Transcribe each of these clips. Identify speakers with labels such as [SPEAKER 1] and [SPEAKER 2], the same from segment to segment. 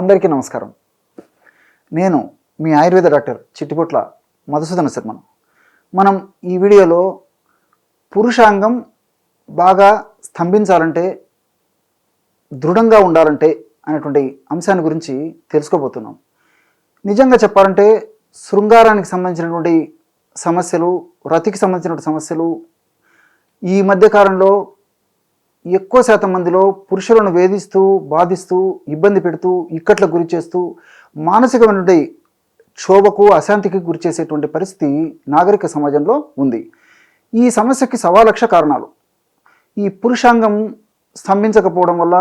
[SPEAKER 1] అందరికీ నమస్కారం. నేను మీ ఆయుర్వేద డాక్టర్ చిట్టిపొట్ల మధుసూదన శర్మను. మనం ఈ వీడియోలో పురుషాంగం బాగా స్తంభించాలంటే దృఢంగా ఉండాలంటే అనేటువంటి అంశాన్ని గురించి తెలుసుకోబోతున్నాం. నిజంగా చెప్పాలంటే శృంగారానికి సంబంధించినటువంటి సమస్యలు రతికి సంబంధించినటువంటి సమస్యలు ఈ మధ్యకాలంలో ఎక్కువ శాతం మందిలో పురుషులను వేధిస్తూ బాధిస్తూ ఇబ్బంది పెడుతూ ఇక్కట్లకు గురి చేస్తూ మానసికమైనటువంటి క్షోభకు అశాంతికి గురి చేసేటువంటి పరిస్థితి నాగరిక సమాజంలో ఉంది. ఈ సమస్యకి సవాలక్ష కారణాలు. ఈ పురుషాంగం స్తంభించకపోవడం వల్ల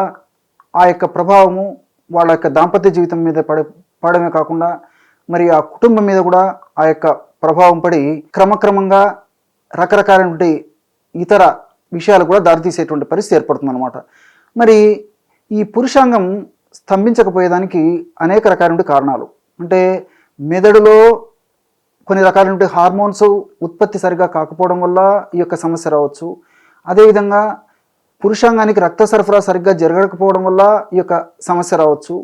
[SPEAKER 1] ఆ యొక్క ప్రభావము వాళ్ళ యొక్క దాంపత్య జీవితం మీద పడ పడమే కాకుండా మరి ఆ కుటుంబం మీద కూడా ఆ యొక్క ప్రభావం పడి క్రమక్రమంగా రకరకాలైనటువంటి ఇతర విషయాలు కూడా దారితీసేటువంటి పరిస్థితి ఏర్పడుతుంది అనమాట మరి ఈ పురుషాంగం స్తంభించకపోయేదానికి అనేక రకాలైన కారణాలు. అంటే మెదడులో కొన్ని రకాలైన హార్మోన్స్ ఉత్పత్తి సరిగా కాకపోవడం వల్ల ఈ యొక్క సమస్య రావచ్చు. అదేవిధంగా పురుషాంగానికి రక్త సరఫరా సరిగ్గా జరగకపోవడం వల్ల ఈ యొక్క సమస్య రావచ్చు.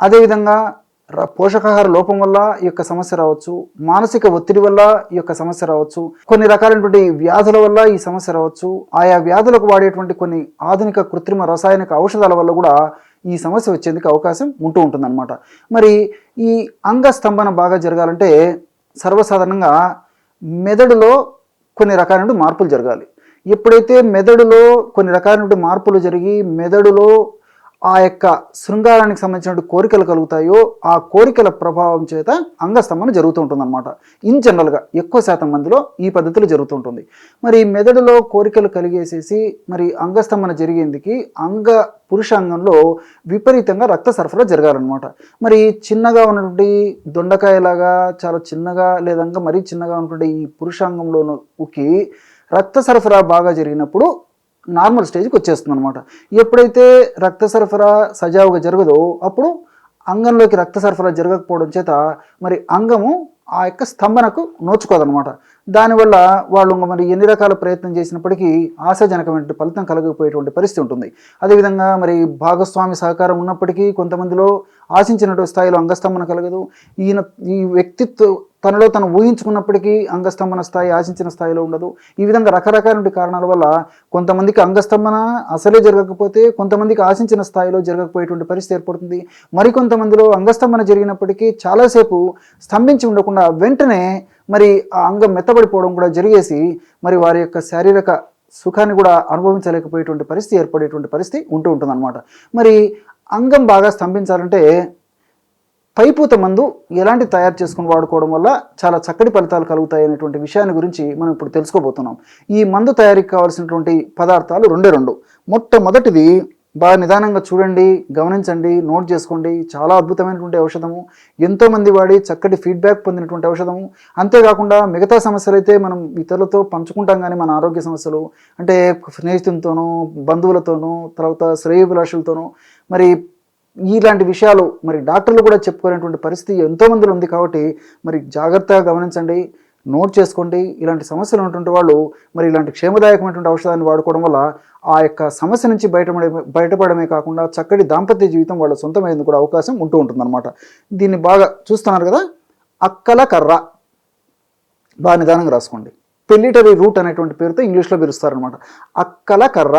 [SPEAKER 1] అదేవిధంగా పోషకాహార లోపం వల్ల ఈ యొక్క సమస్య రావచ్చు మానసిక ఒత్తిడి వల్ల ఈ యొక్క సమస్య రావచ్చు కొన్ని రకాలైనటువంటి వ్యాధుల వల్ల ఈ సమస్య రావచ్చు ఆయా వ్యాధులకు వాడేటువంటి కొన్ని ఆధునిక కృత్రిమ రసాయనిక ఔషధాల వల్ల కూడా ఈ సమస్య వచ్చేందుకు అవకాశం ఉంటూ ఉంటుందన్నమాట. మరి ఈ అంగస్తంభన బాగా జరగాలంటే సర్వసాధారణంగా మెదడులో కొన్ని రకాలైన మార్పులు జరగాలి. ఎప్పుడైతే మెదడులో కొన్ని రకాలైన మార్పులు జరిగి మెదడులో ఆ యొక్క శృంగారానికి సంబంధించిన కోరికలు కలుగుతాయో ఆ కోరికల ప్రభావం చేత అంగస్తంభన జరుగుతూ ఉంటుందన్నమాట. ఇన్ జనరల్గా ఎక్కువ శాతం మందిలో ఈ పద్ధతిలో జరుగుతుంటుంది మరి మెదడులో కోరికలు కలిగేసేసి మరి అంగస్తంభన జరిగేందుకు అంగ పురుషాంగంలో విపరీతంగా రక్త సరఫరా జరగాలన్నమాట. మరి చిన్నగా ఉన్నటువంటి దొండకాయలాగా చాలా చిన్నగా లేదంగా మరీ చిన్నగా ఉన్నటువంటి ఈ పురుషాంగంలోకి రక్త సరఫరా బాగా జరిగినప్పుడు నార్మల్ స్టేజ్కి వచ్చేస్తుంది అనమాట ఎప్పుడైతే రక్త సరఫరా సజావుగా జరగదో అప్పుడు అంగంలోకి రక్త సరఫరా జరగకపోవడం చేత మరి అంగము ఆ యొక్క స్తంభనకు నోచుకోదనమాట దానివల్ల వాళ్ళు మరి ఎన్ని రకాల ప్రయత్నం చేసినప్పటికీ ఆశాజనకమైన ఫలితం కలగకపోయేటువంటి పరిస్థితి ఉంటుంది. అదేవిధంగా మరి భాగస్వామి సహకారం ఉన్నప్పటికీ కొంతమందిలో ఆశించినటువంటి స్థాయిలో అంగస్తంభన కలగదు. ఈయన ఈ వ్యక్తిత్వ తనలో తను ఊహించుకున్నప్పటికీ అంగస్తంభన స్థాయి ఆశించిన స్థాయిలో ఉండదు. ఈ విధంగా రకరకాల కారణాల వల్ల కొంతమందికి అంగస్తంభన అసలే జరగకపోతే కొంతమందికి ఆశించిన స్థాయిలో జరగకపోయేటువంటి పరిస్థితి ఏర్పడుతుంది. మరికొంతమందిలో అంగస్తంభన జరిగినప్పటికీ చాలాసేపు స్తంభించి ఉండకుండా వెంటనే మరి ఆ అంగం మెత్తబడిపోవడం కూడా జరిగేసి మరి వారి యొక్క శారీరక సుఖాన్ని కూడా అనుభవించలేకపోయేటువంటి పరిస్థితి ఏర్పడేటువంటి పరిస్థితి ఉంటూ ఉంటుందన్నమాట. మరి అంగం బాగా స్తంభించాలంటే పైపూత మందు ఎలాంటి తయారు చేసుకుని వాడుకోవడం వల్ల చాలా చక్కటి ఫలితాలు కలుగుతాయి అనేటువంటి విషయాన్ని గురించి మనం ఇప్పుడు తెలుసుకోబోతున్నాం. ఈ మందు తయారీకి కావాల్సినటువంటి పదార్థాలు రెండే రెండు. మొట్టమొదటిది బాగా నిదానంగా చూడండి గమనించండి నోట్ చేసుకోండి. చాలా అద్భుతమైనటువంటి ఔషధము. ఎంతోమంది వాడి చక్కటి ఫీడ్బ్యాక్ పొందినటువంటి ఔషధము. అంతేకాకుండా మిగతా సమస్యలు అయితే మనం ఇతరులతో పంచుకుంటాం కానీ మన ఆరోగ్య సమస్యలు అంటే స్నేహితులతోనూ బంధువులతోనూ తర్వాత శ్రేయభిలాషులతోనూ మరి ఇలాంటి విషయాలు మరి డాక్టర్లు కూడా చెప్పుకునేటువంటి పరిస్థితి ఎంతోమందిలో ఉంది కాబట్టి మరి జాగ్రత్తగా గమనించండి నోట్ చేసుకోండి. ఇలాంటి సమస్యలు ఉన్నటువంటి వాళ్ళు మరి ఇలాంటి క్షేమదాయకమైనటువంటి ఔషధాన్ని వాడుకోవడం వల్ల ఆ యొక్క సమస్య నుంచి బయటపడే బయటపడమే కాకుండా చక్కటి దాంపత్య జీవితం వాళ్ళ సొంతమైంది కూడా అవకాశం ఉంటూ ఉంటుందన్నమాట. దీన్ని బాగా చూస్తున్నారు కదా? అక్కల కర్ర. బాగా నిదానంగా రాసుకోండి. పెల్లిటరీ రూట్ అనేటువంటి పేరుతో ఇంగ్లీష్లో పిలుస్తారనమాట అక్కల కర్ర.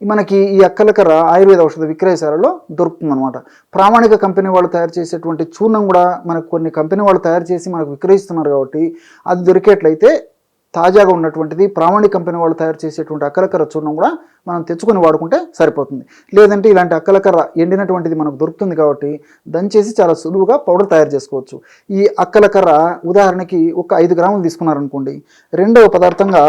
[SPEAKER 1] మనకి ఈ అక్కలకర్ర ఆయుర్వేద ఔషధ విక్రయశాలలో దొరుకుతుందనమాట ప్రామాణిక కంపెనీ వాళ్ళు తయారు చేసేటువంటి చూర్ణం కూడా మనకు కొన్ని కంపెనీ వాళ్ళు తయారు చేసి మనకు విక్రయిస్తున్నారు కాబట్టి అది దొరికేట్లయితే తాజాగా ఉన్నటువంటిది ప్రామాణిక కంపెనీ వాళ్ళు తయారు చేసేటువంటి అక్కలకర్ర చూర్ణం కూడా మనం తెచ్చుకొని వాడుకుంటే సరిపోతుంది. లేదంటే ఇలాంటి అక్కలకర్ర ఎండినటువంటిది మనకు దొరుకుతుంది కాబట్టి దంచేసి చాలా సులువుగా పౌడర్ తయారు చేసుకోవచ్చు. ఈ అక్కలకర్ర ఉదాహరణకి ఒక ఐదు గ్రాములు తీసుకున్నారనుకోండి. రెండవ పదార్థంగా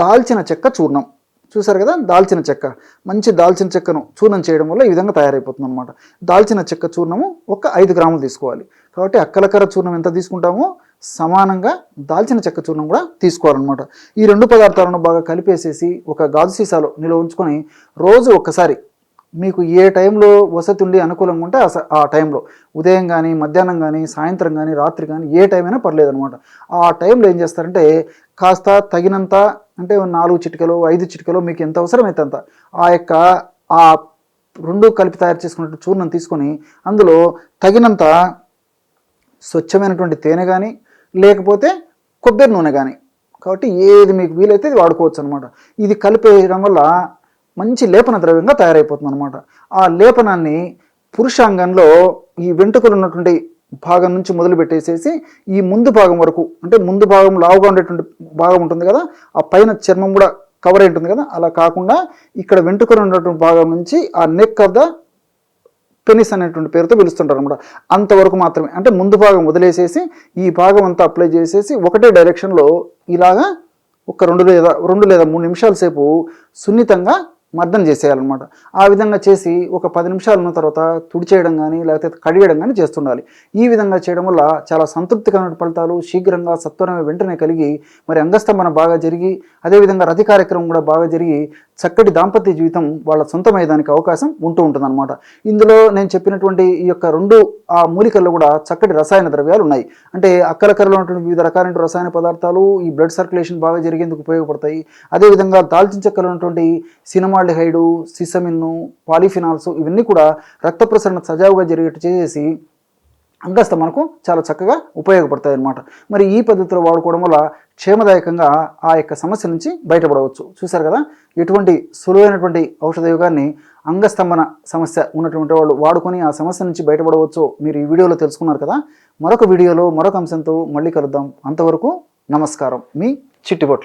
[SPEAKER 1] దాల్చిన చెక్క చూర్ణం. చూసారు కదా? దాల్చిన చెక్క. మంచి దాల్చిన చెక్కను చూర్ణం చేయడం వల్ల ఈ విధంగా తయారైపోతుంది అనమాట దాల్చిన చెక్క చూర్ణము ఒక ఐదు గ్రాములు తీసుకోవాలి. కాబట్టి అక్కలకర్ర చూర్ణం ఎంత తీసుకుంటామో సమానంగా దాల్చిన చెక్క చూర్ణం కూడా తీసుకోవాలన్నమాట. ఈ రెండు పదార్థాలను బాగా కలిపేసేసి ఒక గాజు సీసాలో నిల్వ ఉంచుకొని రోజు ఒక్కసారి మీకు ఏ టైంలో వసతి ఉండి అనుకూలంగా ఉంటే ఆ స- ఆ టైంలో ఉదయం కానీ మధ్యాహ్నం కానీ సాయంత్రం కానీ రాత్రి కానీ ఏ టైం అయినా పర్లేదు అనమాట ఆ టైంలో ఏం చేస్తారంటే కాస్త తగినంత అంటే నాలుగు చిటికలు ఐదు చిటికలు మీకు ఎంత అవసరమైతే అంత. ఆ యొక్క ఆ రెండు కలిపి తయారు చేసుకున్నట్టు చూర్ణం తీసుకొని అందులో తగినంత స్వచ్ఛమైనటువంటి తేనె కానీ లేకపోతే కొబ్బరి నూనె కానీ కాబట్టి ఏది మీకు వీలైతే అది వాడుకోవచ్చు అనమాట ఇది కలిపేయడం వల్ల మంచి లేపన ద్రవ్యంగా తయారైపోతుంది అనమాట ఆ లేపనాన్ని పురుషాంగంలో ఈ వెంట్రుకలు ఉన్నటువంటి భాగం నుంచి మొదలు పెట్టేసేసి ఈ ముందు భాగం వరకు అంటే ముందు భాగం లావుగా ఉండేటువంటి భాగం ఉంటుంది కదా ఆ పైన చర్మం కూడా కవర్ అయి ఉంటుంది కదా అలా కాకుండా ఇక్కడ వెంట్రుకలు ఉన్నటువంటి భాగం నుంచి ఆ నెక్ ఆఫ్ ద పెనిస్ అనేటువంటి పేరుతో పిలుస్తుంటారు అనమాట అంతవరకు మాత్రమే అంటే ముందు భాగం వదిలేసేసి ఈ భాగం అంతా అప్లై చేసేసి ఒకటే డైరెక్షన్లో ఇలాగా ఒక రెండు లేదా రెండు లేదా మూడు నిమిషాల సేపు సున్నితంగా మర్దన చేసేయాలన్నమాట. ఆ విధంగా చేసి ఒక పది నిమిషాలు ఉన్న తర్వాత తుడిచేయడం కానీ లేకపోతే కడిగడం కానీ చేస్తుండాలి. ఈ విధంగా చేయడం వల్ల చాలా సంతృప్తికరమైన ఫలితాలు శీఘ్రంగా సత్వరమే వెంటనే కలిగి మరి అంగస్తంభన బాగా జరిగి అదేవిధంగా రతి కార్యక్రమం కూడా బాగా జరిగి చక్కటి దాంపత్య జీవితం వాళ్ళ సొంతమయ్యేదానికి అవకాశం ఉంటూ ఉంటుందన్నమాట. ఇందులో నేను చెప్పినటువంటి ఈ యొక్క రెండు ఆ మూలికల్లో కూడా చక్కటి రసాయన ద్రవ్యాలు ఉన్నాయి. అంటే అక్కలకరలో ఉన్నటువంటి వివిధ రకాలైన రసాయన పదార్థాలు ఈ బ్లడ్ సర్క్యులేషన్ బాగా జరిగేందుకు ఉపయోగపడతాయి. అదేవిధంగా దాల్చిన చెక్కలో ఉన్నటువంటి సినిమా ఫార్మాల్డిహైడు సిసమిన్ను పాలిఫినాల్స్ ఇవన్నీ కూడా రక్త ప్రసరణ సజావుగా జరిగేట్టు చేసేసి అంగస్తమనకు చాలా చక్కగా ఉపయోగపడతాయి అన్నమాట మరి ఈ పద్ధతిలో వాడుకోవడం వల్ల క్షేమదాయకంగా ఆ యొక్క సమస్య నుంచి బయటపడవచ్చు. చూశారు కదా? ఎటువంటి సులువైనటువంటి ఔషధ యుగాన్ని అంగస్తంభన సమస్య ఉన్నటువంటి వాళ్ళు వాడుకొని ఆ సమస్య నుంచి బయటపడవచ్చు మీరు ఈ వీడియోలో తెలుసుకున్నారు కదా? మరొక వీడియోలో మరొక అంశంతో మళ్ళీ కలుద్దాం. అంతవరకు నమస్కారం. మీ చిట్టిబొట్ల.